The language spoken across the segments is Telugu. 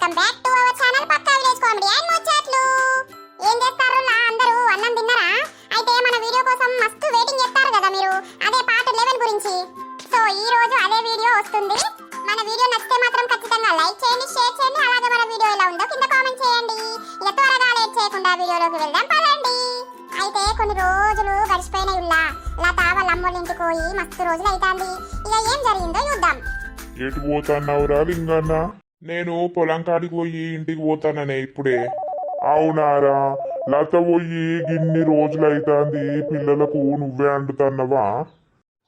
Welcome back to our channel Pakka village comedy and ముచ్చట్లు. ఏం చేస్తారు? లా అందరూ అన్నం తిన్నారా? అయితే మన వీడియో కోసం మస్తు వెయిటింగ్ చేస్తారు కదా మీరు. అదే పార్ట్ 11 గురించి. సో ఈ రోజు అదే వీడియో వస్తుంది. మన వీడియో నచ్చితే మాత్రం ఖచ్చితంగా లైక్ చేయండి షేర్ చేయండి. అలాగే మన వీడియో ఎలా ఉందో కింద కామెంట్ చేయండి. ఇక త్వరగా లేట్ చేయకుండా వీడియోలోకి వెళ్దాం పదండి. అయితే కొన్ని రోజులు గడిచిపోయిన ఉల్లా. లత వాళ్ళ అమ్మోళ్ళ ఇంటికి పోయి మస్తు రోజులు అవుతాంది ఇక ఏం జరిగిందో చూద్దాం. ఎటు పోతాన్నావురా లింగన్నా? నేను పొలం కాడికి పోయి ఇంటికి పోతాననే ఇప్పుడే. అవునారా? లత పోయి గిన్ని రోజులైతాంది పిల్లలకు నువ్వే అంటున్నావా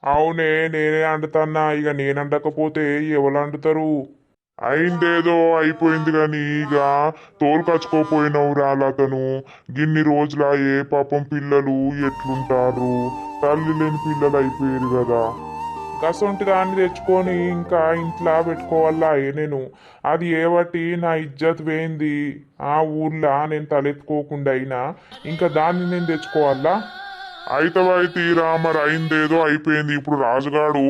అవునే నేనే అంటున్నా ఇక నేను అంటకపోతే ఎవరు అంటుతారు? అయిందేదో అయిపోయింది గాని ఇక తోలుకచ్చుకోపోయినవురా లతను. గిన్ని రోజుల ఏ పాపం పిల్లలు ఎట్లుంటారు తల్లి లేని పిల్లలు అయిపోయారు కదా కసొంటి దాన్ని తెచ్చుకొని ఇంకా ఇంట్లో పెట్టుకోవాలా నేను? అది ఏ నా ఇజ్జత్ పోయింది ఆ ఊర్లో నేను తలెత్తుకోకుండా అయినా ఇంకా దాన్ని నేను తెచ్చుకోవాలా? అయితవై తీరా మరి అయిందేదో అయిపోయింది. ఇప్పుడు రాజుగాడు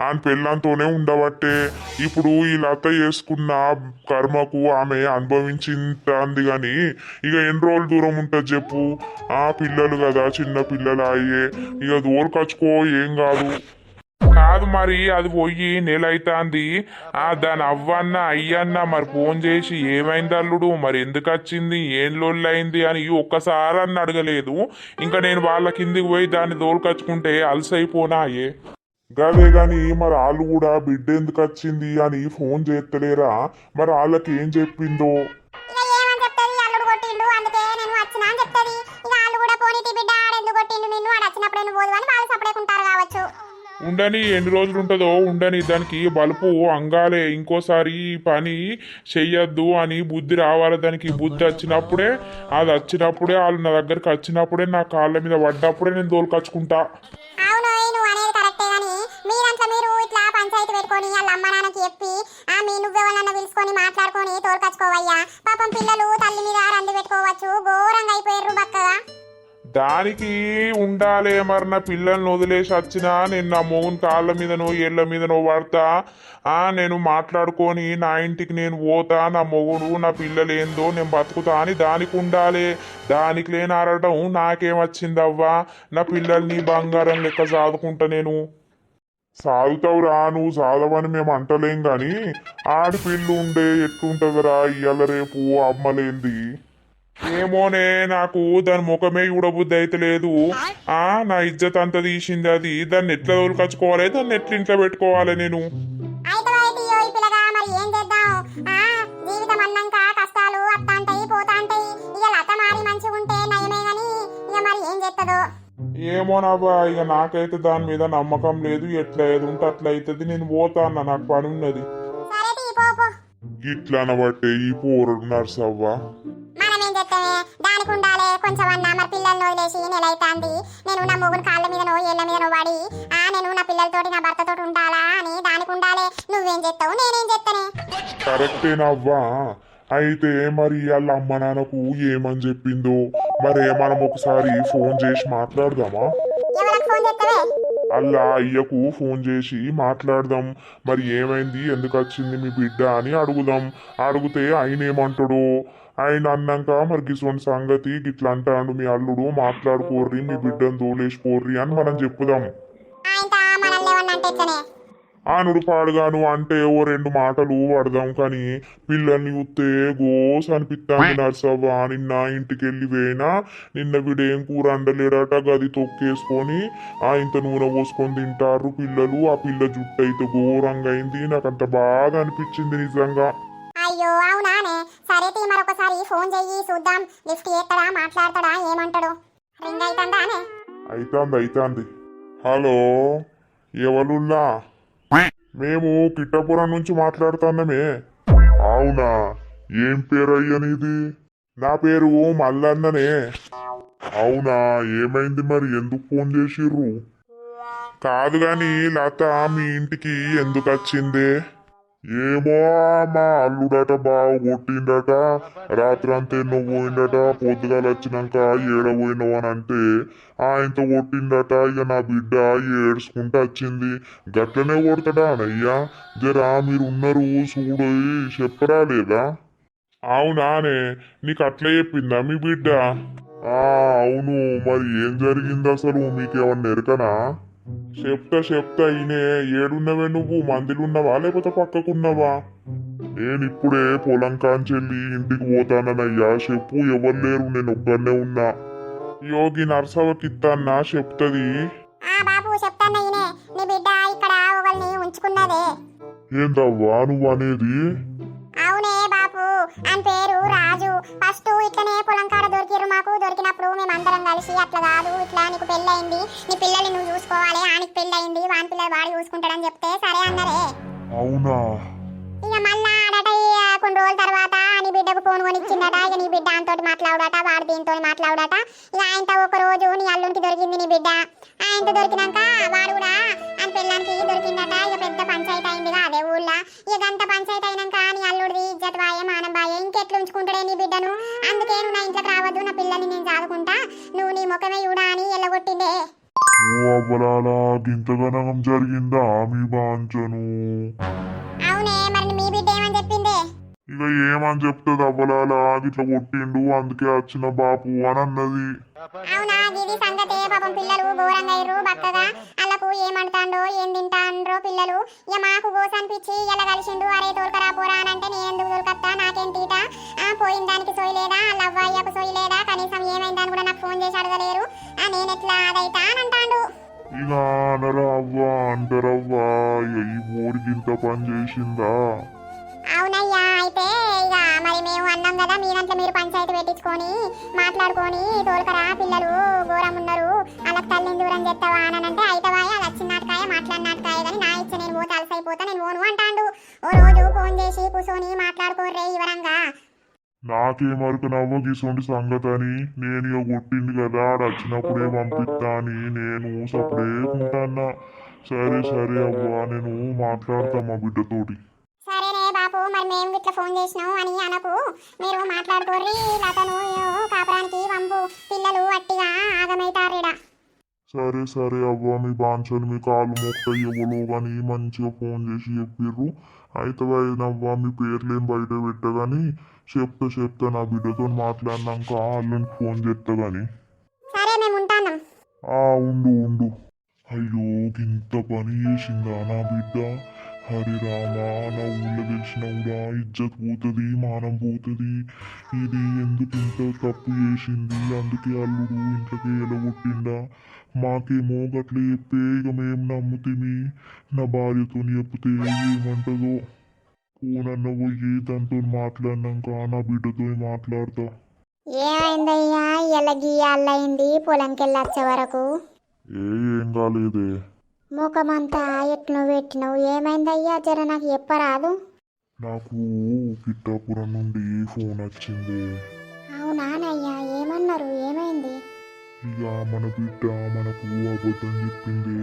ఆయన పెళ్ళంతోనే ఉండబట్టే. ఇప్పుడు ఈ లత చేసుకున్న కర్మకు ఆమె అనుభవించింది కానీ ఇక ఎన్ని రోజులు దూరం ఉంటుంది చెప్పు? ఆ పిల్లలు కదా చిన్న పిల్లలు అయ్యే. ఇక దూరకచ్చుకో ఏం కాదు. కాదు మరి అది పోయి నెల అవుతాంది ఆ దాని అవ్వన్న అయ్యన్న మరి ఫోన్ చేసి ఏమైంది అల్లుడు? మరి ఎందుకు వచ్చింది? ఏం లోళ్ళు అయింది అని ఒక్కసారి అని అడగలేదు. ఇంకా నేను వాళ్ళ కిందికి పోయి దాన్ని దోలుకచ్చుకుంటే అలసైపోనాయే గదే గాని మరి వాళ్ళు కూడా బిడ్డ ఎందుకు వచ్చింది అని ఫోన్ చేస్తలేరా? మరి వాళ్ళకి ఏం చెప్పిందో? ఇక అందుకే నేను వచ్చినా అని చెప్తుంది. ఇక వాళ్ళు కూడా బిడ్డ ఆడెందుకు కొట్టిండు నిన్ను? ఆడ వచ్చినప్పుడు నువ్వు అని వాళ్ళు ఉండని ఎన్ని రోజులు ఉంటుందో ఉండని దానికి బలుపు అంగాలే ఇంకోసారి పని చెయ్యొద్దు అని బుద్ధి రావాలి. దానికి బుద్ధి వచ్చినప్పుడే అది వచ్చినప్పుడే వాళ్ళు నా దగ్గరికి వచ్చినప్పుడే నా కాళ్ళ మీద పడ్డప్పుడే నేను దోలుకొచ్చుకుంటా అవును వాళ్ళ పాపం పిల్లలు తల్లి మీద రంది పెట్టుకోవచ్చు ఘోరంగా అయిపోయారు బక్కగా. దానికి ఉండాలే మరి నా పిల్లల్ని వదిలేసి వచ్చినా నేను నా మొగుని కాళ్ళ మీదనో ఏళ్ళ మీదనో పడతా. ఆ నేను మాట్లాడుకొని నా ఇంటికి నేను పోతా నా మొగుడు నా పిల్లలు ఏందో నేను బతుకుతా అని దానికి ఉండాలి. దానికి లేని ఆడటం నాకేమొచ్చిందవ్వా నా పిల్లల్ని బంగారం లెక్క సాదుకుంటా నేను. సాగుతావురా నువ్వు సాధవని మేము అంటలేం కానీ ఆడపిల్లు ఉండే ఎట్లుంటుందిరా ఇయ్యాల రేపు అమ్మలేంది ఏమోనే నాకు దాని ముఖమే చూడబుద్ధి అయితే లేదు ఆ నా ఇజ్జత్ అంత తీసింది అది. దాన్ని ఎట్లా తోలుకొచ్చుకోవాలి? దాన్ని ఎట్లా ఇంట్లో పెట్టుకోవాలి నేను? అయితే అయితే ఈ పిల్లగా మరి ఏం చేద్దాం? ఆ జీవితం అన్నాక కష్టాలు వస్తాంటాయి పోతాంటాయి. ఇక నాకైతే దాని మీద నమ్మకం లేదు. ఎట్లా ఏది ఉంటే అట్లా అవుతుంది నేను పోతా అన్న నాకు పని ఉన్నది ఇట్లా అనబట్టే ఈ పోరుడు నర్సవ్వా. చేస్తామే ఉండాలి కొంచెం అన్న మరి పిల్లల్ని వదిలేసి నెల అవుతాంది నేను నా మొగుడు కాళ్ళ మీదనో ఏళ్ళ మీదనో పడి ఆ నేను నా పిల్లలతోటి నా భర్తతోటి ఉండాలా అని దానికి ఉండాలి. నువ్వేం చేస్తావు? నేనేం చేస్తానే కరెక్టేనవ్వా. అయితే మరి వాళ్ళ అమ్మ నాన్నకు ఏమని చెప్పిందో? మరి మనం ఒకసారి ఫోన్ చేసి మాట్లాడదామా? అలా అయ్యకు ఫోన్ చేసి మాట్లాడదాం. మరి ఏమైంది? ఎందుకు వచ్చింది మీ బిడ్డ అని అడుగుదాం. అడిగితే ఆయన ఏమంటాడు? ఆయన అన్నాక మరి గిసోని సంగతి గిట్లా అంటాడు మీ అల్లుడు. మాట్లాడుకోర్రి మీ బిడ్డను తోలేసిపోర్రి అని మనం చెప్పుదాం ఆయన మనల్ని ఏమన్నా అంటే ఎట్లనే ఆనుడు పాడుగాను అంటే ఓ రెండు మాటలు పడదాం కానీ పిల్లల్ని చూస్తే గోస్ అనిపిస్తాంది నర్సవ్వ. నిన్న ఇంటికి వెళ్ళి పోయినా నిన్న వీడేం కూర అండలేడట గది తొక్కేసుకొని ఆ ఇంత నూనె పోసుకొని తింటారు పిల్లలు. ఆ పిల్ల జుట్టు అయితే ఘోరంగా అయింది నాకు అంత బాగా అనిపించింది నిజంగా. అయ్యో అవునానే సరే తీ మరొకసారి ఫోన్ చెయ్యి చూద్దాం. లిఫ్ట్ చేస్తాడా మాట్లాడతాడా ఏమంటాడు? రింగ్ అవుతుందానే అయితాంది అయితాంది. హలో ఎవరుల్లా మేము కిట్టపురం నుంచి మాట్లాడుతున్నామే అవునా? ఏం పేరు అయ్యనిది నా పేరు మల్లన్ననే. అవునా? ఏమైంది మరి? ఎందుకు ఫోన్ చేసిర్రు? కాదు కానీ లత మీ ఇంటికి ఎందుకు వచ్చిందే? ఏమో మా అల్లుడట బాగా కొట్టిండట రాత్రంతా ఎన్నో పోయిండట పొద్దుగాల వచ్చినాక ఏడ పోయినావు అని అంటే ఆయనతో కొట్టిండట ఇక నా బిడ్డ ఏడ్చుకుంటూ వచ్చింది. గట్లనే కొడతాడా అనయ్యా? జరా మీరు ఉన్నారు చూడు చెప్పరా లేదా? అవునానే నీకు అట్లా చెప్పిందా మీ బిడ్డ? ఆ అవును మరి ఏం జరిగింది అసలు మీకేమన్నా ఎరకనా? చెప్తా చెప్తా ఈయనే ఏడున్నవే నువ్వు మందిలున్నావా లేకపోతే పక్కకున్నావా? నేను ఇప్పుడే పొలం కాంచెల్లి ఇంటికి పోతానన్నయ్యా చెప్పు ఎవరు లేరు నేను ఒక్కనే ఉన్నా. యోగి నర్సవకిత్తన్నా చెప్తది. ఆ బాబు చెప్తాను ఈయనే నీ బిడ్డ ఇక్కడ ఒకరిని ఉంచుకున్నదే. ఏందవ్వా నువ్వు అనేది? అని పేరు రాజు. ఫస్ట్ ఇట్లనే పొలం కాడ దొరికిరు మాకు. దొరికినప్పుడు మేము అందరం కలిసి అట్లా కాదు ఇట్లా నీకు పెళ్ళయింది. నీ పిల్లల్ని నువ్వు చూసుకోవాలి ఆనికి పెళ్ళయింది వాని పిల్లలు వాడు చూసుకుంటాడని చెప్తే సరే అన్నరే. అవునా? ఇక మళ్ళా ఆడట కొన్ని రోజుల తర్వాత నీ బిడ్డకు ఫోన్ కొనిచ్చిందట. ఇక నీ బిడ్డ ఆయనతోటి మాట్లాడట వాడు దీంతో మాట్లాడట ఇక ఆయనతో ఒక రోజు నీ అల్లునికి దొరికింది నీ బిడ్డ. ఆయనతో దొరికినాక వాడు కూడా పిల్లానికి దొరికిందట. ఇక పెద్ద పంచాయతీ అయిందిగా అదే ఊళ్ళో. ఇక గంత పంచాయతీ అయినాక నీ అల్లుడిది ఇజ్జత్ బాయే మానం బాయే ఇంకెట్లు ఉంచుకుంటాడే నీ బిడ్డను? అందుకే నువ్వు నా ఇంట్లోకి రావద్దు నా పిల్లని నేను చదువుకుంటా నువ్వు నీ ముఖమే చూడా అని ఎల్లగొట్టిండే ఓ అవ్వలాలా గింతగనం జరిగిందా మీ బాంచను? అవునే మరి మీ బిడ్డ ఏమని చెప్పిందే? ఇక ఏమని చెప్తుంది అవ్వలాలా ఇట్లా కొట్టిండు అందుకే వచ్చిన బాపు అని అన్నది. అవునా గిది సంగతే పాపం పిల్లలు ఘోరంగా అయ్యారు బక్కగా అల్లకు ఏమంటాండో ఏం తింటాండ్రో పిల్లలు. ఇక మాకు గోస అనిపించి ఇలా కలిసిండు అరే తోలుకరా పోరా అని అంటే నేను ఎందుకు తోలుకత్తా నాకేం తీట? ఆ పోయిన దానికి సోయలేదా అల్ల అవ్వయ్యకు సోయలేదా కనీసం ఏమైందని కూడా నాకు ఫోన్ చేసి అడగలేరు. ఆ నేను ఎట్లా అదైతా అని అంటాండు. ఇక అనరా అవ్వా అంటారవ్వా ఈ ఊరికి ఇంత పని చేసిందా? అవునయ్యా అయితే ఇక మరి మేము అన్నాం కదా మీరంతా మీరు పంచాయతీ పెట్టించుకొని మాట్లాడుకొని తోలుకరా పిల్లలు ఘోరం ఉన్నారు అలా తల్లిని దూరం చేస్తావా అని అంటే అయితవా అది వచ్చిన నాటకాయ మాట్లాడిన నాటకాయ కానీ నా ఇచ్చ నేను పోతే అలసైపోతా నేను పోను అంటాడు. ఓ రోజు ఫోన్ చేసి కూర్చొని మాట్లాడుకోర్రే వివరంగా నాకేమరకు నవ్వ గిసొంటి సంగతి అని నేను ఇక కొట్టింది కదా ఆడ వచ్చినప్పుడే పంపిస్తా అని నేను సపరేట్ ఉంటాన్నా సరే సరే అవ్వా నేను మాట్లాడతా మా బిడ్డతోటి. బాపు మరి మేము ఇట్లా ఫోన్ చేసినాం అని అనకు. మీరు మాట్లాడుకోర్రి లతను కాపురానికి పంపు పిల్లలు అట్టిగా ఆగమైతారీడా సరే సరే అవ్వ మీ బాంచలు మీ కాళ్ళు మొక్క ఇవ్వలో కానీ మంచిగా ఫోన్ చేసి చెప్పిర్రు. అయితే నవ్వ మీ పేర్లేం బయట పెట్టగాని చెప్తా చెప్తా నా బిడ్డతో మాట్లాడినాక వాళ్ళని ఫోన్ చేస్తా సరే మేము ఆ ఉండు ఉండు. అయ్యో ఇంత పని చేసిందా నా బిడ్డ? హరి రామా నా ఊళ్ళో తెలిసిన కూడా ఇజ్జత్ పోతుంది మానం పోతుంది. ఇది ఎందుకు ఇంత తప్పు చేసింది? అందుకే అల్లుడు ఇంట్లోకి ఎలగొట్టిండా? మాకేమో గట్ల చెప్పే ఇక మేము నమ్ముతిమి. నా భార్యతో చెప్తే ఏమంటదో? ఫోనన్న పోయి దాంతో మాట్లాడినాక నా బిడ్డతో మాట్లాడతా. ఏమైందయ్యా ఇలా గీయాలైంది పొలంకి వెళ్ళొచ్చే వరకు? ఏ ఏం కాలేదే. ముఖమంతా ఎట్ను పెట్టినవు? ఏమైందయ్యా? జర నాకు చెప్పరాదు. నాకు పిట్టాపురం నుండి ఫోన్ వచ్చింది. అవునానయ్యా ఏమన్నారు? ఏమైంది? ఇక మన బిడ్డ మనకు అబద్ధం చెప్పింది.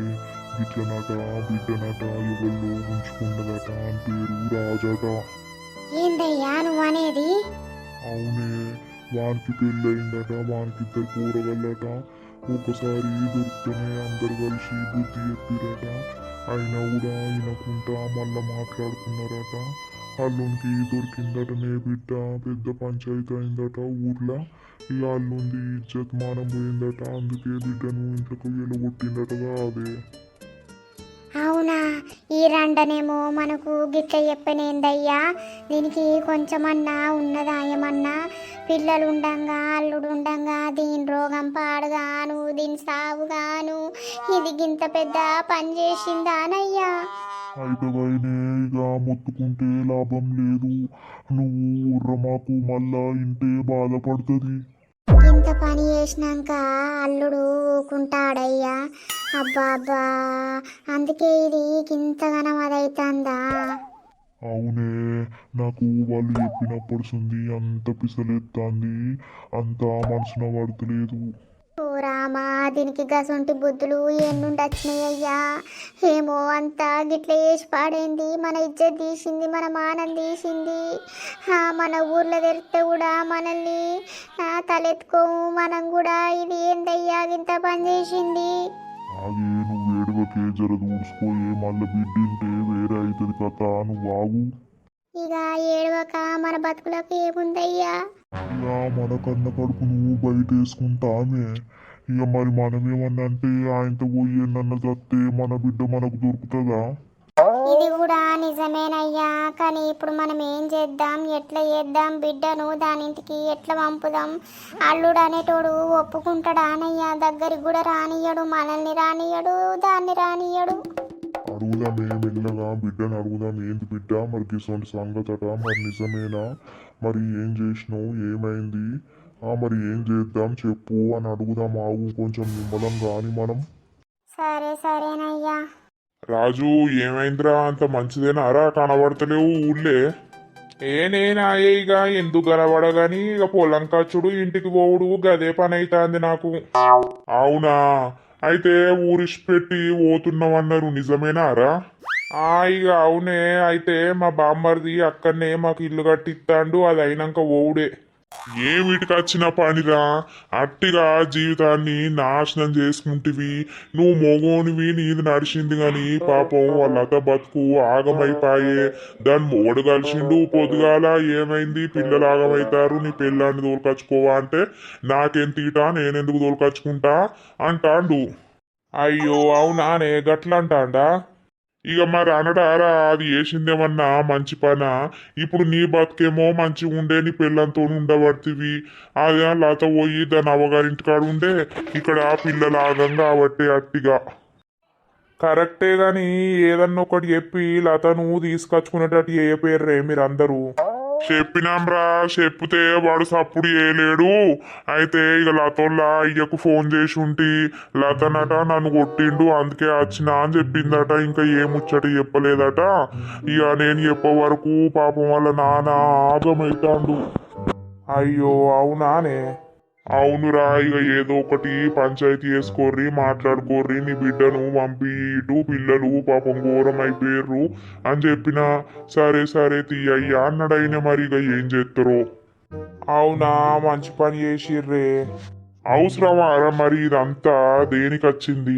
గిట్లనట బిడ్డనట ఎవళ్ళు ఉంచుకున్నదట అని పేరు రాజట. ఏందయ్యా నువ్వు అనేది? అవునే వానికి పెళ్ళయిందట వానికి ఇద్దరు కూరగల్లట ఒకసారి దొరికితేనే అందరు కలిసి బుద్ధి చెప్పిరట. అయినా కూడా అయినకుంటా మళ్ళా మాట్లాడుకున్నారట. అల్లునికి దొరికిందటనే బిడ్డ. పెద్ద పంచాయతీ అయిందట ఊర్లో. ఇక అల్లుంది ఇజ్జత్ మానం పోయిందట. అందుకే బిడ్డను ఇంట్లోకి వెళ్ళగొట్టిందటగా అదే అవునా? ఈ రండనేమో మనకు గిట్ల చెప్పనేందయ్యా? దీనికి కొంచెమన్నా ఉన్నదా ఏమన్నా పిల్లలు ఉండంగా అల్లుడు ఉండంగా దీని రోగం పాడుగాను దీని సావుగాను ఇది గింత పెద్ద పని చేసిందానయ్యా? అయితే ఇక మొత్తుకుంటే లాభం లేదు. నువ్వు ఉర్రమాకు మళ్ళా ఇంటే బాధపడుతుంది. ఇంత పని చేసినాక అల్లుడు ఊకుంటాడయ్యా. అబ్బా అబ్బా. అందుకే ఇది ఇంతగానం అదైతుందా? అవునే నాకు వాళ్ళు చెప్పినప్పటి నుండి అంత పిసలేస్తుంది అంత మనసున పడతలేదు. ఓ రామా దీనికి గసొంటి బుద్ధులు ఎన్నుండి వచ్చినాయ్యా ఏమో అంతా గిట్ల వేసి పాడైంది మన ఇజ్జత్ తీసింది మన మానం తీసింది. మన ఊర్లో తెరిస్తే కూడా మనల్ని తలెత్తుకోము మనం కూడా ఇది ఏందయ్యా ఇంత పని చేసింది. అదే నువ్వు ఏడువకే జర ఏ మళ్ళీ బిడ్డింటే వేరే అవుతుంది కథ నువ్వు ఆగు. ఇక ఏడవక మన బతుకులకు ఏముందయ్యా? ఇక మన కన్న కడుపు నువ్వు బయట వేసుకుంటామే ఇక మరి మనమేమన్నా అంటే ఆయనతో పోయి చస్తే మన బిడ్డ మనకు దొరుకుతుందా? ఇది కూడా నిజమేనయ్యా కానీ ఇప్పుడు మనం ఏం చేద్దాం ఎట్లా చేద్దాం బిడ్డను దానింటికి ఎట్లా పంపుదాం? అల్లుడు అనేటోడు ఒప్పుకుంటాడా అనయ్యా దగ్గరికి కూడా రానియడు మనల్ని రానియడు దాన్ని రానియడు అడుగుదాం ఏం మెల్లగా బిడ్డను అడుగుదాం ఏంది బిడ్డ? మరి గిసొంటి సంగతట మరి నిజమేనా? మరి ఏం చేసినావు? ఏమైంది? ఆ మరి ఏం చేద్దాం చెప్పు అని అడుగుదాం ఆగు కొంచెం నిమ్మలం కాని మనం. సరే సరేనయ్యా. రాజు ఏమైందిరా? అంత మంచిదేనారా కనబడతలేవు ఊళ్ళే ఏ నేనాయే ఇక ఎందుకు కనబడగాని? ఇక పొలం ఖర్చుడు ఇంటికి పోవుడు గదే పని అవుతాంది నాకు. అవునా? అయితే ఊరిష్ పెట్టి పోతున్నామన్నారు నిజమేనారా ఆ ఇక అవునే అయితే మా బామ్మర్ది అక్కడనే మాకు ఇల్లు కట్టిస్తాండు అది అయినాక ఓవుడే. ఏమిటికి వచ్చిన పనిరా? అట్టిగా జీవితాన్ని నాశనం చేసుకుంటివి. నువ్వు మొగోనివి నీది నడిచింది గాని పాపం వాళ్ళత బతుకు ఆగమైపాయే దాని మొగడు కలిసిండు పొద్దుగాల ఏమైంది? పిల్లలు ఆగమైతారు నీ పిల్లాన్ని తోలుకొచ్చుకోవా అంటే నాకేం తీటా నేనెందుకు తోలుకొచ్చుకుంటా అంటాండు. అయ్యో అవునానే గట్లంటాండా? ఇక మా రానడారా అది వేసిందేమన్నా మంచి పన? ఇప్పుడు నీ బతుకేమో మంచిగా ఉండే నీ పిల్లలతో ఉండబడుతుంది అదే లత పోయి దాని అవ్వగారింటికాడ ఉండే ఇక్కడ పిల్లలు ఆగంగా కాబట్టి అట్టిగా. కరెక్టే గాని ఏదన్నా ఒకటి చెప్పి లతను తీసుకొచ్చుకునేటట్టు ఏ పేర్రే మీరందరూ. చెప్పినాంరా చెప్తే వాడు సప్పుడు చేయలేడు. అయితే ఇక లతోళ్ళ అయ్యకు ఫోన్ చేసి ఉంటి లతనట నన్ను కొట్టిండు అందుకే వచ్చినా అని చెప్పిందట. ఇంకా ఏముచ్చట చెప్పలేదట. ఇక నేను చెప్పే వరకు పాపం వాళ్ళ నాన్న ఆగమైతాండు అయ్యో అవునానే. అవునురా ఇక ఏదో ఒకటి పంచాయతీ వేసుకోర్రి మాట్లాడుకోర్రి నీ బిడ్డను పంపి ఇటు పిల్లలు పాపం ఘోరం అయిపోయారు అని చెప్పిన సరే సరే తీయ్యా అన్నాడైన మరి ఇక ఏం చేస్తారో అవునా మంచి పని చేసిర్రే. అవసరమారా మరి ఇదంతా దేనికి వచ్చింది?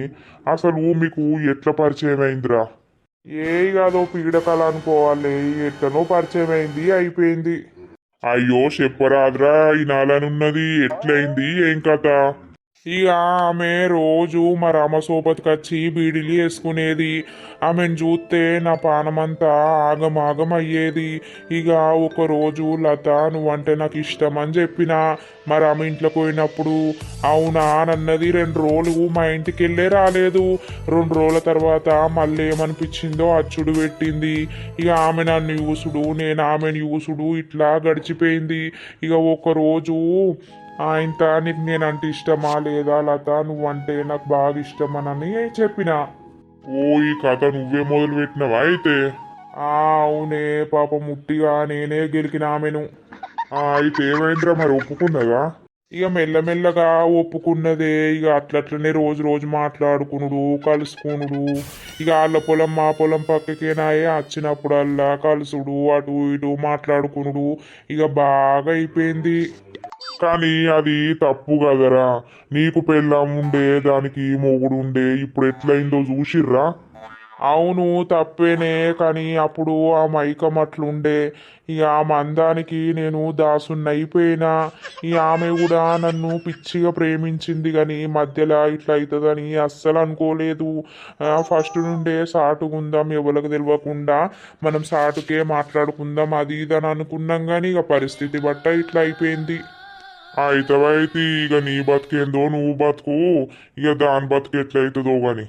అసలు మీకు ఎట్లా పరిచయం అయిందిరా ఏ కాదో పీడకలు అనుకోవాలి ఎట్లనో పరిచయం అయింది అయిపోయింది. అయ్యో చెప్పరాదురా ఈ నాలనున్నది ఎట్లయింది? ఏం కథ? ఇక ఆమె రోజు మా రామ సోపతికి వచ్చి బీడీలు వేసుకునేది. ఆమెను చూస్తే నా పానమంతా ఆగమాగం అయ్యేది ఇక ఒకరోజు లత నువ్వంటే నాకు ఇష్టం అని చెప్పిన మరి ఆమె ఇంట్లోకి పోయినప్పుడు అవునా అన్నది రెండు రోజులు మా ఇంటికి వెళ్ళే రాలేదు. రెండు రోజుల తర్వాత మళ్ళీ ఏమనిపించిందో అచ్చుడు పెట్టింది. ఇక ఆమె నన్ను యూసుడు నేను ఆమెను యూసుడు ఇట్లా గడిచిపోయింది. ఇక ఒకరోజు ఆయనతో నీకు నేనంటే ఇష్టమా లేదా లత? నువ్వంటే నాకు బాగా ఇష్టమనని చెప్పిన. ఓ ఈ కథ నువ్వే మొదలు పెట్టినవా అయితే? ఆ అవునే పాప ముట్టిగా నేనే గెలికిన ఆమెను. ఆ, అయితే ఏమైందిరా మరి ఒప్పుకున్నదా? ఇక మెల్లమెల్లగా ఒప్పుకున్నదే ఇక అట్లట్లనే రోజు రోజు మాట్లాడుకునుడు కలుసుకునుడు. ఇక వాళ్ళ పొలం మా పొలం పక్కకేనాయే వచ్చినప్పుడల్లా కలుసుడు అటు ఇటు మాట్లాడుకునుడు. ఇక బాగా అయిపోయింది. కానీ అది తప్పు కదరా. నీకు పెళ్ళాం ఉండే దానికి మొగుడు ఉండే ఇప్పుడు ఎట్లయిందో చూసిర్రా? అవును తప్పేనే కానీ అప్పుడు ఆ మైకం అట్లుండే. ఇక ఆ మందానికి నేను దాసున్నైపోయినా ఈ ఆమె కూడా నన్ను పిచ్చిగా ప్రేమించింది కానీ మధ్యలో ఇట్లా అవుతుందని అస్సలు అనుకోలేదు. ఫస్ట్ నుండే సాటుకుందాం ఎవరికి తెలియకుండా మనం సాటుకే మాట్లాడుకుందాం అది ఇది అని అనుకున్నాం కానీ ఇక పరిస్థితి బట్ట ఇట్లా అయిపోయింది. అయితవైతే ఇక నీ బతికేందో నువ్వు బతుకు. ఇక దాని బతుకు ఎట్లయితుందో గాని.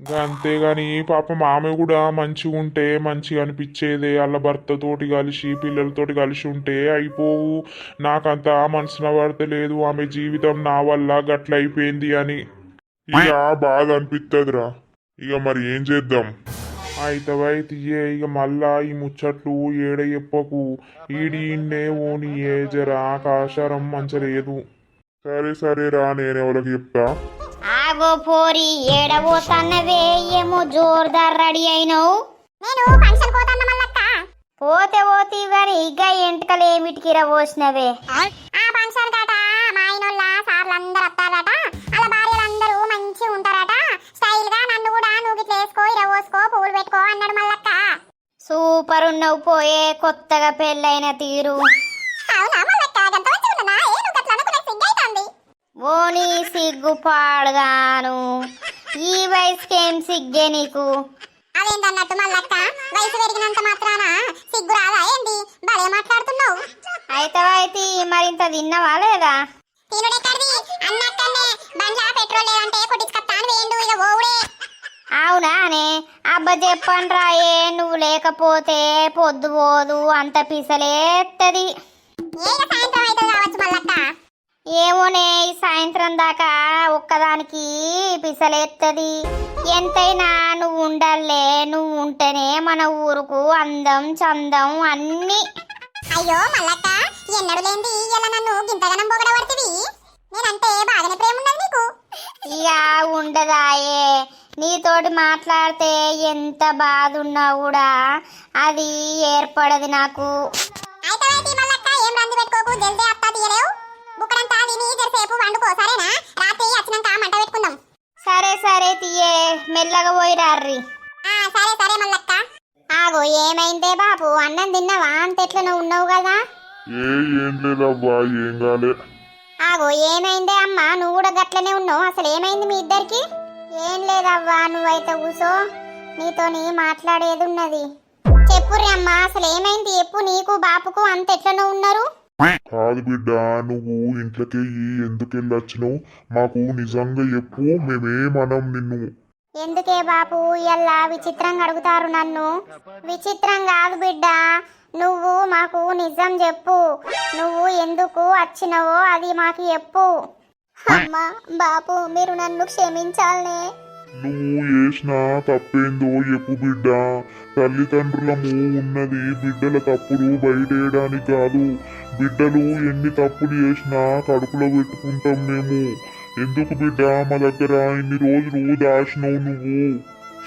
అంతేగాని పాపం ఆమె కూడా మంచిగా ఉంటే మంచిగా అనిపించేదే వాళ్ళ భర్తతోటి కలిసి పిల్లలతోటి కలిసి ఉంటే అయిపోవు. నాకంత మనసున పడతలేదు. ఆమె జీవితం నా వల్ల గట్ల అయిపోయింది అని ఇక బాధ అనిపిస్తుందిరా ఇక మరి ఏం చేద్దాం? అయితవై తీయే ఇక మళ్ళా ఈ ముచ్చట్లు ఏడ చెప్పకు. ఈడి ఈడ్నే ఓని ఏ జర ఆకాశారం మంచలేదు. సరే సరే రా నేను ఎవరికి చెప్తా. ఆగో పోరి ఏడబోతన్నవే ఏమో జోర్దార్ రెడీ అయినావు. నేను ఫంక్షన్ పోతాన్న మల్లక్క. పోతే పోతే గాని ఇక ఎంటకలు ఏమిటికి పోసినవే. ఆ ఫంక్షన్ కాట మా ఆయనోళ్ళ సార్లు అందరు వస్తారట. వేసుకో ఇరవోసుకో పువ్వులు పెట్టుకో అన్నాడు మల్లక్క. సూపర్ ఉన్నావు పోయే కొత్తగా పెళ్ళైన తీరు. అవునా మళ్ళక్క గంత మంచిగా ఉన్ననా ఏ నువ్వు గట్ల అనుకునే సిగ్గైతుంది. ఓని సిగ్గు పాడుగాను ఈ వయసుకేం సిగ్గే నీకు? అదేంటన్నట్టు మళ్ళక్క వయసు పెరిగినంత మాత్రాన? సిగ్గు రాదా ఏంది? భలే మాట్లాడుతున్నావు. అయితే అయితే మరింత తిన్నవా లేదా? తినుడెక్కడిది అన్నక్కనే బండ్లా పెట్రోల్ లేదంటే కొట్టించుకొస్తాను వేయండు ఇక ఓవుడే. అవునా అనే? అబ్బ చెప్పండి రాయే నువ్వు లేకపోతే పొద్దు పోదు అంత పిసలేత్తది. ఏమోనే ఈ సాయంత్రం దాకా ఒక్కదానికి పిసలేత్తది. ఎంతైనా నువ్వు ఉండాలే నువ్వు ఉంటేనే మన ఊరుకు అందం చందం అన్నీ. అయ్యో మల్లక్క ఎన్నడు లేంది ఇలా నన్ను. గింతగనం పొగడబడుతుంది నేనంటే బాగానే ప్రేమ ఉన్నది నీకు. ఇక ఉండదాయే. నీతోటి మాట్లాడితే ఎంత బాధ ఉన్నా కూడా అది ఏర్పడదు నాకు. అయితే అయితే మల్లక్క ఏం రంది పెట్టుకోకు జల్దీ అత్తా తీయలేవు. బుక్కడంతా తిని జరసేపు వండుకో సరేనా? రాత్రి వచ్చినాక మంట పెట్టుకుందాం. సరే సరే తీయే. మెల్లగా పోయి రార్రి. ఆ సరే సరే మల్లక్క. ఆగో ఏమైందే బాబు? అన్నం తిన్నావా? అంత ఎట్లనో ఉన్నావు కదా. ఏ ఏం లేదవ్వా ఏం కాలే. ఆగో ఏమైందే అమ్మా? నువ్వు కూడా గట్లనే ఉన్నావు. అసలు ఏమైంది మీ ఇద్దరికి? ఏం లేదవ్వా నువ్వైతే కూసో. నీతోని మాట్లాడేది ఉన్నది చెప్పుర్రి అమ్మా అసలు ఏమైంది చెప్పు నీకు బాపుకు అంత ఎట్లనో ఉన్నారు? కాదు బిడ్డ నువ్వు ఇంట్లోకి ఎందుకు వెళ్ళొచ్చినావు మాకు నిజంగా చెప్పు మేమేమనం నిన్ను. ఎందుకే బాపు ఇలా విచిత్రంగా అడుగుతారు నన్ను? విచిత్రం కాదు బిడ్డ. నువ్వు మాకు నిజం చెప్పు. నువ్వు ఎందుకు వచ్చినవో అది మాకు చెప్పు అమ్మా బాపు మీరు నన్ను క్షమించాలనే. నువ్వు చేసిన తప్పేందో చెప్పు బిడ్డ. తల్లిదండ్రులము ఉన్నది బిడ్డల తప్పులు బయటేయడానికి కాదు. బిడ్డలు ఎన్ని తప్పులు చేసినా కడుపులో పెట్టుకుంటాం మేము. ఎందుకు బిడ్డ మా దగ్గర ఇన్ని రోజులు దాచినావు నువ్వు?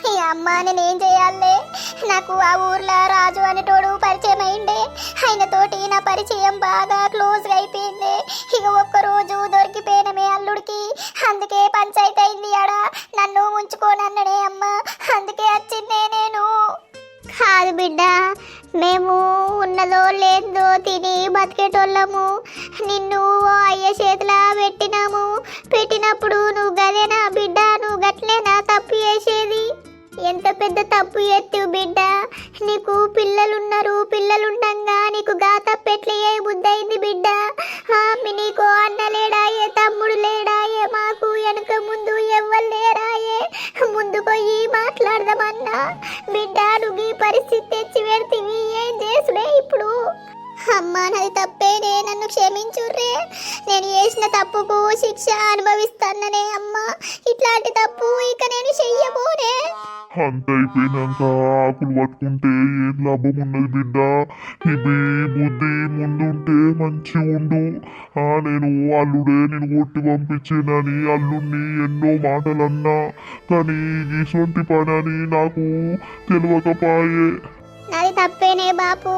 ఈ అమ్మ నేనేం చేయాలే? నాకు ఆ ఊర్లో రాజు అనేటోడు పరిచయం అయిండే ఆయనతోటి నా పరిచయం బాగా క్లోజ్గా అయిపోయింది. ఇక ఒక్క రోజు దొరికిపోయినమే అల్లుడికి. అందుకే పంచాయతీ అయింది ఆడ. నన్ను ఉంచుకోనన్నడే అమ్మ. అందుకే వచ్చిందే నేను. కాదు బిడ్డ మేము ఉన్నదో లేదో తిని బతికేటోళ్ళము. నిన్ను ఓ అయ్య చేతిలో పెట్టినాము. పెట్టినప్పుడు నువ్వు గదేనా బిడ్డ నువ్వు గట్లేనా తప్పు చేసేది. ఎంత పెద్ద తప్పు ఎత్తివు బిడ్డ? నీకు పిల్లలున్నారు పిల్లలుండంగా నీకు గా తప్పెట్లే ఏ బుద్ధయింది బిడ్డ? మీ నీకు అన్న లేడాయే తమ్ముడు లేడాయే మాకు వెనక ముందు ఎవ్వరు లేరాయే ముందు పోయి మాట్లాడదామన్నా. బిడ్డ నువ్వు ఈ పరిస్థితి తెచ్చి పెడితే ఏం చేసుడే ఇప్పుడు? అమ్మా నాది తప్పేనే నన్ను క్షమించుర్రే. నేను చేసిన తప్పుకు శిక్ష అనుభవిస్తాననే అమ్మా. ఇట్లాంటి తప్పు ఇక నేను చెయ్యబోనే. అంత అయిపోయినాక ఆకులు పట్టుకుంటే ఏం లాభం ఉన్నది బిడ్డ? ఇవి బుద్ధి ముందుంటే మంచి ఉండు. ఆ నేను అల్లుడే నేను కొట్టి పంపించానని అల్లుడిని ఎన్నో మాటలు అన్నా కానీ ఇటువంటి పని అని నాకు తెలియకపాయే నాది తప్పేనే బాపు.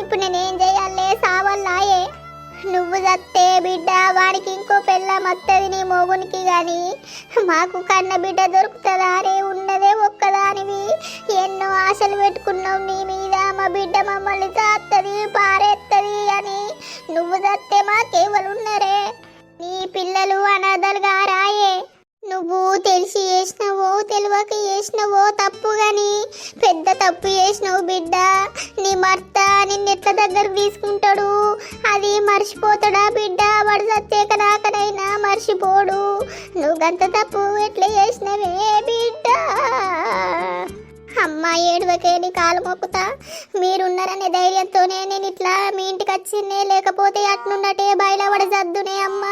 ఇప్పుడు నేనేం చేయాలే? సావల్లాయే. నువ్వు చస్తే బిడ్డ వాడికి ఇంకో పిల్ల మత్తది నీ మొగునికి గాని. మాకు కన్న బిడ్డ దొరుకుతుందా రే? ఉన్నదే ఒక్కదానివి. ఎన్నో ఆశలు పెట్టుకున్నావు నీ మీద. మా బిడ్డ మమ్మల్ని చాత్తది పారేస్తుంది అని. నువ్వు చస్తే మాకేవలున్నరే నీ పిల్లలు అనాథలుగా రాయే. నువ్వు తెలిసి చేసినవో తెలియక చేసినవో తప్పు కానీ పెద్ద తప్పు చేసినావు బిడ్డ. నీ భర్త నిన్న ఎట్ల దగ్గర తీసుకుంటాడు? అది మర్చిపోతాడా బిడ్డ? వాడు సత్యేక నాకనైనా మర్చిపోడు. నువ్వు గంత తప్పు ఎట్లా చేసినవే బిడ్డ? అమ్మ నీ కాలు మొక్కుతా మీరున్నారనే ధైర్యంతోనే నేను ఇట్లా మీ ఇంటికి వచ్చిందే. లేకపోతే అట్నున్నట్టే బయలవడ జద్దునే అమ్మ.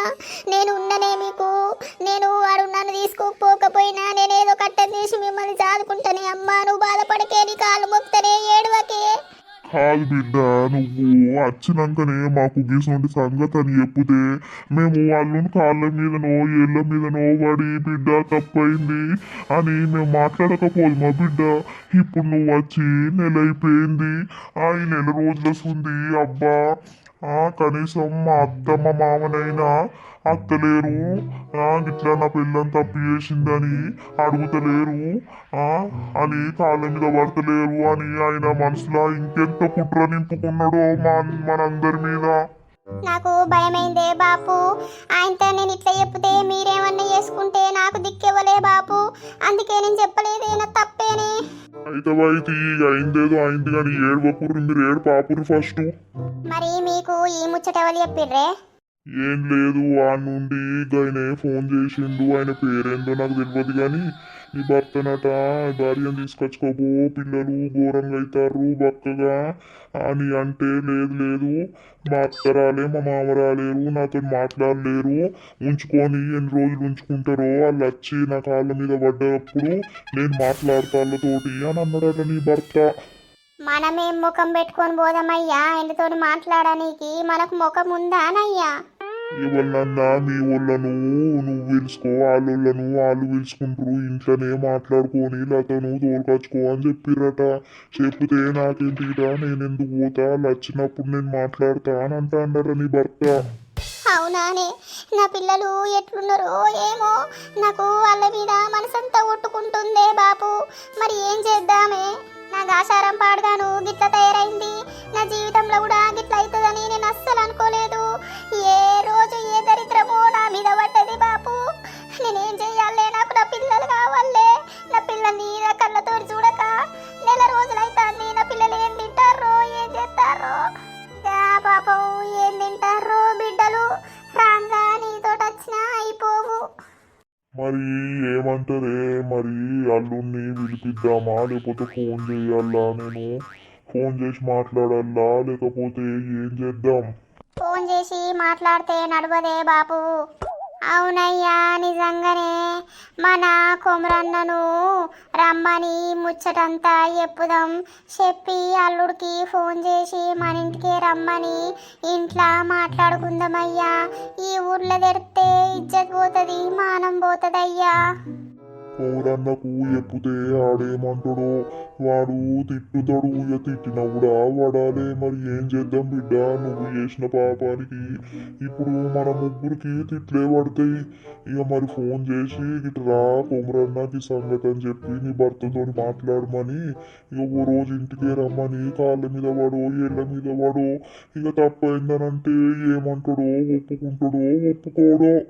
నేను ఉన్ననే మీకు. నేను వాడు నన్ను తీసుకోకపోకపోయినా నేను ఏదో కట్టం చేసి మిమ్మల్ని చాదుకుంటానే అమ్మ. నువ్వు బాధపడకే నీ కాలు మొక్కుతనే ఏడువకే. కాదు బిడ్డ నువ్వు వచ్చినాకనే మాకు గీసంటి సంగతి అని చెప్తే మేము వాళ్ళను కాళ్ళ మీదనో ఏళ్ళ మీదనో పడి బిడ్డ తప్పైంది అని మేము మాట్లాడకపోదు మా బిడ్డ? ఇప్పుడు నువ్వు వచ్చి నెల అయిపోయింది ఆ ఈ నెల రోజులు వస్తుంది అబ్బా. ఆ కనీసం మా అత్తమ్మ మామనైనా అత్తలేరు. ఆ గిట్లా నా పిల్లని తప్పు చేసిందని అడుగుతలేరు అని కాళ్ళ మీద పడతలేరు అని ఆయన మనసులో ఇంకెంత కుట్ర నింపుకున్నాడో మన మనందరి మీద. నాకు భయమైందే బాపు. ఆయనతో నేను ఇట్లా చెప్తే మీరేమన్నా చేసుకుంటే నాకు దిక్కెవ్వలే బాపు. అందుకే నేను చెప్పలేదే నా తప్పేనే? అయితే అయితే అయిందేదో అయింది కానీ ఏడువకుర్రు మీరు ఏడు పాపురు ఫస్ట్. మరి మీకు ఈ ముచ్చట ఎవరు చెప్పిర్రే? ఏం లేదు వాడి నుండి ఆయనే ఫోన్ చేసిండు. ఆయన పేరేందో నాకు తెలియదు కానీ నీ భర్తనట భార్యను తీసుకొచ్చుకోబో పిల్లలు ఘోరంగా అవుతారు బక్కగా. అని అంటే లేదు లేదు మా అత్త రాలే మా మామ రాలేరు నాతో మాట్లాడలేరు. ఉంచుకొని ఎన్ని రోజులు ఉంచుకుంటారో వాళ్ళు వచ్చి నా కాళ్ళ మీద పడ్డప్పుడు నేను మాట్లాడతా తోటి అని అన్నాడట నీ భర్త. మనమేం ముఖం పెట్టుకొని పోదామయ్యా? ఆయనతో మాట్లాడడానికి మనకు ముఖం ఉందానయ్యా ఎవరినన్నా మీ వాళ్ళను నువ్వు పిలుచుకో వాళ్ళను వాళ్ళు పిలుచుకుంటారు ఇంట్లోనే మాట్లాడుకొని లతను తోలుకొచ్చుకో అని చెప్పిరట చెప్తే నాకేంటిట నేను ఎందుకు పోతా? వాళ్ళు వచ్చినప్పుడు నేను మాట్లాడతా అని అంటాడట నీ భర్త. అవునానే నా పిల్లలు ఎట్లున్నారో ఏమో నాకు వాళ్ళ మీద మనసంతా ఒట్టుకుంటుందే బాపు. మరి ఏం చేద్దామే? నా ఆచారం పాడుగాను గిట్ల తయారైంది. నా జీవితంలో కూడా గిట్ల అవుతుంది పిల్లలు కావాలే. నా పిల్లల్ని నా కళ్ళతో చూడక నెల రోజులైతుంది. నా పిల్లలు ఏం తింటారో ఏం చేస్తారో? పాపం ఏం తింటారో బిడ్డలు? రాంగా నీతో వచ్చినా అయిపోవు. మరి ఏమంటారే మరి అల్లుడిని పిలిపిద్దామా? లేకపోతే ఫోన్ చేయాలా నేను? ఫోన్ చేసి మాట్లాడాలా? లేకపోతే ఏం చేద్దాం? ఫోన్ చేసి మాట్లాడితే నడవదే బాపు అవునయ్యా నిజంగానే మన కొమరన్నను రమ్మని ముచ్చటంతా చెప్పుదాం. చెప్పి అల్లుడికి ఫోన్ చేసి మన ఇంటికి రమ్మని ఇంట్లో మాట్లాడుకుందామయ్యా. ఈ ఊర్లో తెరితే ఇజ్జత్ పోతుంది మానం పోతుందయ్యా. పౌరన్నకు ఎప్పితే ఆడేమంటాడో? వాడు తిట్టుతాడు ఇక తిట్టినా కూడా వాడాలే. మరి ఏం చేద్దాం బిడ్డ? నువ్వు చేసిన పాపానికి. ఇప్పుడు మన ముగ్గురికి తిట్లే పడతాయి. ఇక మరి ఫోన్ చేసి ఇట్లా కొమరన్నకి సంగతి అని చెప్పి నీ భర్తతో మాట్లాడమని. ఇక ఓ రోజు ఇంటికే రమ్మని. కాళ్ళ మీద వాడో ఏళ్ళ మీద వాడో ఇక తప్పైందనంటే ఏమంటాడో ఒప్పుకుంటాడో ఒప్పుకోడో.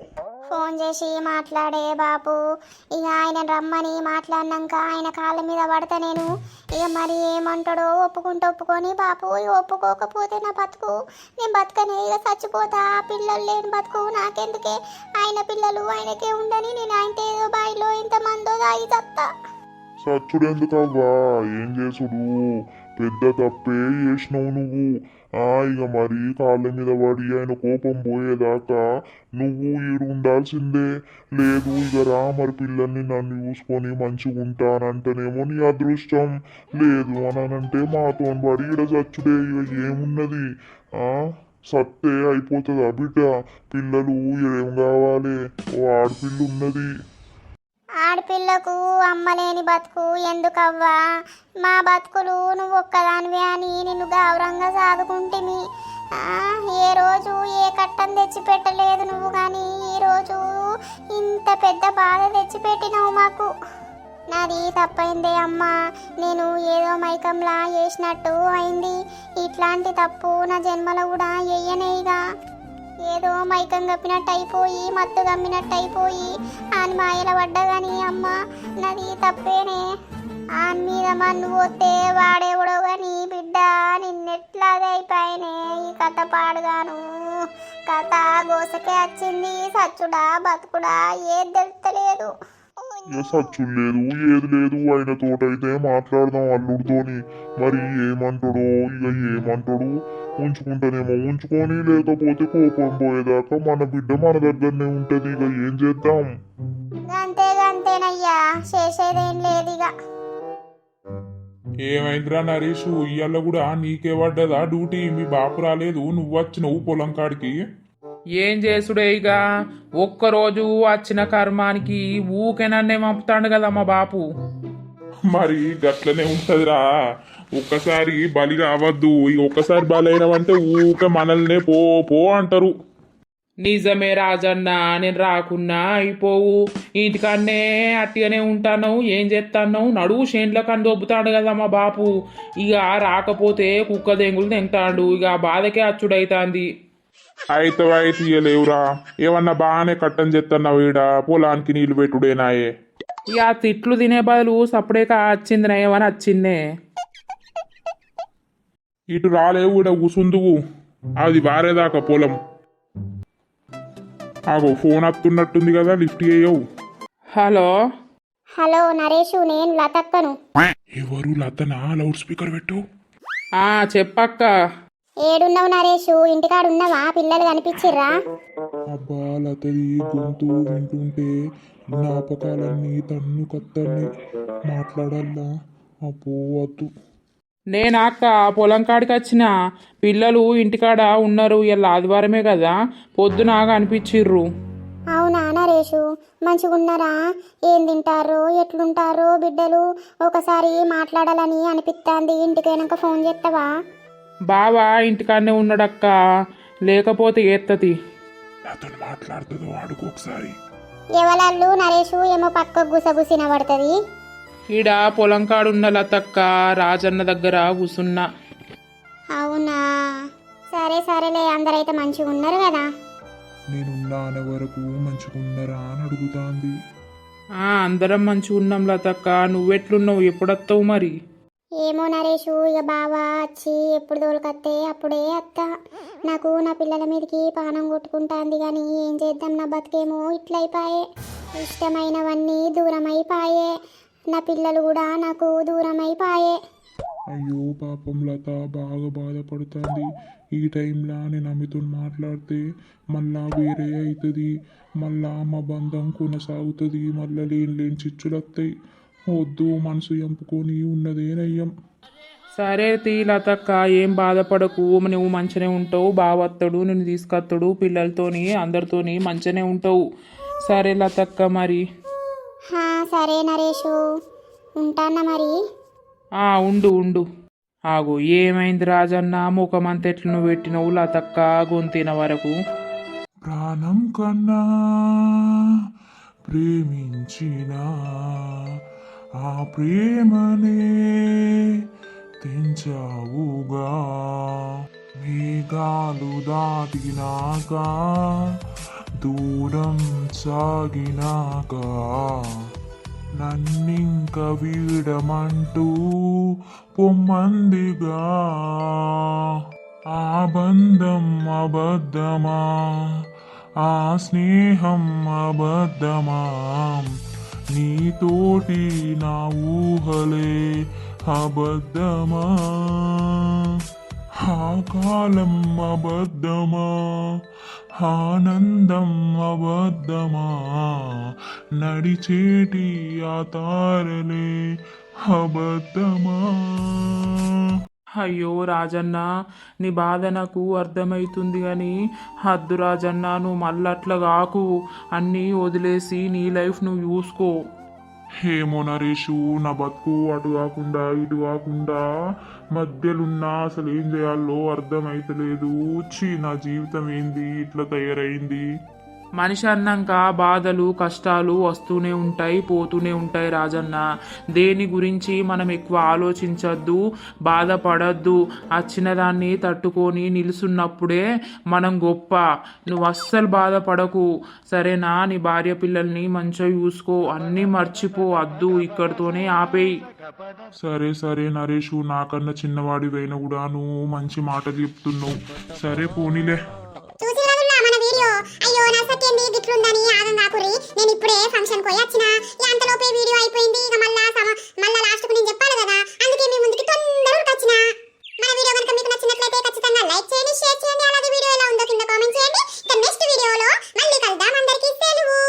ఫోన్ చేసి మాట్లాడే బాపు. ఇక ఆయన రమ్మని మాట్లాడినాక ఆయన కాళ్ళ మీద పడతా నేను. ఇక మరి ఏమంటాడో ఒప్పుకుంటూ ఒప్పుకొని బాపు ఇక ఒప్పుకోకపోతే నా బతుకు. నేను బతకనే ఇక చచ్చిపోతా. పిల్లలు లేని బతుకు. నాకెందుకే? ఆయన పిల్లలు ఆయనకే ఉండని నేను ఆయనతో ఏదో బాయిలో ఇంతమందో దాగి చత్తా. సచ్చుడెందుకవ్వా ఏం చేసుడు? పెద్ద తప్పే చేసినావు నువ్వు. ఆ ఇక మరి కాళ్ళ మీద పడి ఆయన కోపం పోయేదాకా నువ్వు ఈడు ఉండాల్సిందే. లేదు ఇక రా మరి పిల్లల్ని నన్ను చూసుకొని మంచిగా ఉంటానంటేనేమో నీ అదృష్టం. లేదు అని అంటే మాతో పడి ఈడ చచ్చుడే ఇక ఏమున్నది? ఆ సత్తే అయిపోతుందా బిడ్డ? పిల్లలు ఏం కావాలి? ఓ ఆడపిల్ల ఉన్నది. ఆడపిల్లకు అమ్మలేని బతుకు ఎందుకవ్వా? మా బతుకులు నువ్వు ఒక్కదానివే అని నిన్ను గౌరవంగా సాదుకుంటిమి. ఏ రోజు ఏ కట్టం తెచ్చి పెట్టలేదు నువ్వు కానీ ఈరోజు ఇంత పెద్ద బాధ తెచ్చి పెట్టినావు మాకు. నాది తప్పైందే అమ్మా. నేను ఏదో మైకంలా చేసినట్టు అయింది. ఇట్లాంటి తప్పు నా జన్మలో కూడా వెయ్యనేగా ఏదో మైకం కప్పినట్టు అయిపోయి మత్తు కమ్మినట్టు అయిపోయి ఆని మాయల పడ్డా గాని అమ్మ. నాది తప్పేనే. ఆని మీద మన్ను పోతే వాడేవడో గాని బిడ్డ నిన్నెట్లాదే అయిపోయినే ఈ కథ పాడుగాను. కథ గోసకే వచ్చింది సచ్చుడా బతుకుడా ఏది తెలుస్తలేదు ఇక సచ్చుడు లేదు ఏది లేదు ఆయన తోటైతే మాట్లాడదాం అల్లుడితోని. మరి ఏమంటాడో ఇక ఏమంటాడు? ఉంచుకుంటానేమో ఉంచుకొని లేకపోతే కోపం పోయేదాకా మన బిడ్డ మన దగ్గరనే ఉంటది. ఇక ఏం చేద్దాం? గంతే గంతేనయ్యా చేసేదేం లేదు ఇక ఏమైందిరా నరేష్? ఇయ్యాల కూడా నీకే పడ్డదా డ్యూటీ? మీ బాపు రాలేదు నువ్వు వచ్చినవు పొలం కాడికి? ఏం చేసుడే ఇక? ఒక్కరోజు వచ్చిన కర్మానికి ఊకే నన్నే పంపుతాడు కదా మా బాపు. మరి గట్లనే ఉంటదిరా. ఒక్కసారి బలి కావద్దు ఇక ఒక్కసారి బలి అయినావంటే ఊక మనల్నే పో పో అంటారు. నిజమే రాజన్న నేను రాకున్నా అయిపోవు. ఇంటికాన్నే అట్టిగానే ఉంటాను ఏం చేస్తాను నడువు షేన్ల కన్ను దొబ్బుతాడు కదా మా బాపు. ఇక రాకపోతే కుక్క దెంగులు తెంగుతాడు. ఇక బాధకే అచ్చుడైతాంది. అయితే ఇయ్యలేవురా ఏమన్నా బాగానే కట్టం చేస్తున్నావు ఈడ. పొలానికి నీళ్ళు పెట్టుడేనాయే ఇక తిట్లు తినే బదులు సప్పుడేక వచ్చింది నయమని వచ్చిందే ఇటు రాలేవు కూసుందువు అది వారేదాకా పొలం. ఆగో ఫోన్ వస్తున్నట్టుంది కదా లిఫ్ట్ చేయవు హలో? హలో నరేషు నేను లతక్కను. ఎవరు లతనా? లౌడ్ స్పీకర్ పెట్టు. ఆ చెప్పక్క. ఏడున్నావు నరేషు? ఇంటికాడ ఉన్నావా పిల్లలు కనిపించిర్రా? అబ్బా లతది గొంతు వింటుంటే జ్ఞాపకాలన్నీ తన్ను కత్తన్ని మాట్లాడాలా అబ్బో వద్దు. నేను అక్క పొలం కాడికి వచ్చిన పిల్లలు ఇంటికాడ ఉన్నారు ఇలా ఆదివారమే కదా పొద్దున అనిపించిర్రు. అవునా నరేషు? మంచిగున్నారా? ఏం తింటారో ఎట్లుంటారో బిడ్డలు ఒకసారి మాట్లాడాలని అనిపిస్తాంది ఇంటికైనాక ఫోన్ చేస్తావా బావా ఇంటికాడనే ఉన్నాడక్క లేకపోతే ఏత్తది. నాతో మాట్లాడుతుందో అడుగు ఒకసారి. ఎవలల్లు నరేషు ఏమో పక్క గుసగుసిన పడుతుంది ఈడ పొలం కాడున్న లతక్క రాజన్న దగ్గర కూసున్నా. అవునా? సరే సరేలే అందరైతే మంచిగా ఉన్నారు కదా? నేనున్నా అనే వరకు మంచిగున్నరా అని అడుగుతాంది. ఆ అందరం మంచిగా ఉన్నాం లతక్క. నువ్వెట్లున్నావు? ఎప్పుడొస్తావు మరి? ఏమో నరేషు ఇక బావా వచ్చి ఎప్పుడు తోలుకొస్తే అప్పుడే అత్త. నాకు నా పిల్లల మీదకి పానం కొట్టుకుంటాంది కానీ ఏం చేద్దాం నా బతికేమో ఇట్లయిపాయే. ఇష్టమైనవన్నీ దూరం అయిపాయే నా పిల్లలు కూడా నాకు దూరం అయిపాయే అయ్యో పాపం లత బాగా బాధపడుతుంది. ఈ టైంలో నేను ఆమెతో మాట్లాడితే మళ్ళా వేరే అవుతుంది మళ్ళా మా బంధం కొనసాగుతుంది. మళ్ళా లేని లేని చిచ్చులు వస్తాయి. వద్దు మనసు ఎంపుకొని ఉన్నదే నయ్యం. సరే తీ లతక్క ఏం బాధపడకు. నువ్వు మంచిగానే ఉంటావు. బావత్తడు నిన్ను తీసుకొస్తాడు పిల్లలతోని అందరితోని మంచిగానే ఉంటావు. సరే లతక్క మరి. సరే నరేషు. ఉంటానా మరి? ఆ ఉండు ఉండు. ఆగు ఏమైంది రాజన్న? ముఖమంత ఎట్లు నువ్వు పెట్టినవు? లతక్క గొంతిన వరకు. ప్రాణం కన్నా ప్రేమించిన ఆ ప్రేమనే తెంచావుగా. మేఘాలు దాటినాక దూరం సాగినాక నన్నింక వీడమంటూ పొమ్మందిగా. ఆ బంధం అబద్ధమా? ఆ స్నేహం అబద్ధమా? నీతోటి నా ఊహలే అబద్ధమా? ఆ కాలం అబద్ధమా? ఆనందం అబద్ధమా? నడిచేటి ఆ తారలే అబద్ధమా? అయ్యో రాజన్న నీ బాధ నాకు అర్థమవుతుంది కానీ హద్దు రాజన్న నువ్వు మళ్ళీ అట్లా కాకు. అన్నీ వదిలేసి నీ లైఫ్ నువ్వు చూసుకో. ఏమో నరేషు నా బతుకు అటు కాకుండా ఇటు కాకుండా. మధ్యలున్నా అసలు ఏం చేయాలో అర్థమైతలేదు. ఛీ నా జీవితం ఏంది? ఇట్లా తయారైంది. మనిషి అన్నాక బాధలు కష్టాలు వస్తూనే ఉంటాయి పోతూనే ఉంటాయి రాజన్న. దేని గురించి మనం ఎక్కువ ఆలోచించద్దు బాధపడద్దు. వచ్చిన దాన్ని తట్టుకొని నిలుసున్నప్పుడే మనం గొప్ప. నువ్వు అస్సలు బాధపడకు. సరేనా నీ భార్య పిల్లల్ని మంచిగా చూసుకో. అన్నీ మర్చిపో వద్దు ఇక్కడితోనే ఆపేయి. సరే సరే నరేషు నాకన్నా చిన్నవాడి అయినా కూడా నువ్వు మంచి మాట చెప్తున్నావు. సరే పోనీలే. అయ్యో నా సెకండ్ ఇట్లుందని ఆగం కాకుర్రి నేను ఇప్పుడే ఫంక్షన్ పోయి వచ్చిన. అంతలోపే వీడియో అయిపోయింది. ఇక మళ్ళా మళ్ళా లాస్ట్కు నేను చెప్పాను కదా. అందుకే మీ ముందుకి తొందరగా వచ్చిన. మన వీడియో కనుక మీకు నచ్చినట్లయితే ఖచ్చితంగా లైక్ చేయండి షేర్ చేయండి. అలాగే వీడియో ఎలా ఉందో కింద కామెంట్ చేయండి. ఇక నెక్స్ట్ వీడియోలో మళ్ళీ కలుద్దాం. అందరికీ సెలవు.